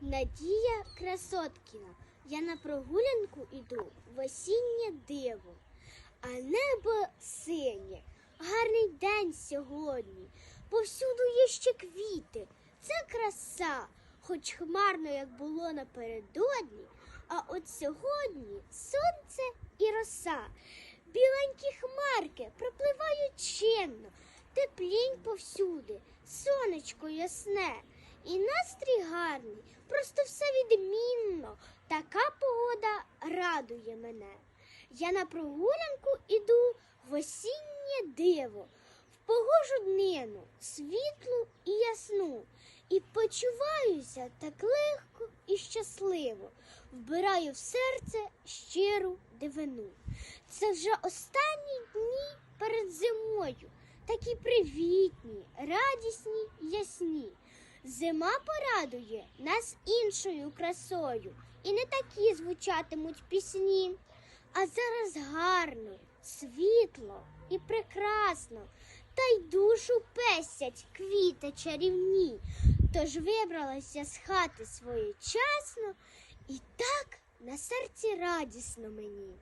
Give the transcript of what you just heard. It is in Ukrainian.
Надія Красоткіна. Я на прогулянку іду в осіннє диво, а небо синє. Гарний день сьогодні. Повсюду є ще квіти. Це краса, хоч хмарно, як було напередодні, а от сьогодні сонце і роса. Біленькі хмарки пропливають чинно, теплінь повсюди, сонечко ясне. І настрій гарний, просто все відмінно. Така погода радує мене. Я на прогулянку іду в осіннє диво, в погожу днину, світлу і ясну, і почуваюся так легко і щасливо, вбираю в серце щиру дивину. Це вже останні дні перед зимою, такі привітні, радісні, ясні. Зима порадує нас іншою красою, і не такі звучатимуть пісні. А зараз гарно, світло і прекрасно, та й душу песять квіти чарівні. Тож вибралася з хати своєчасно, і так на серці радісно мені.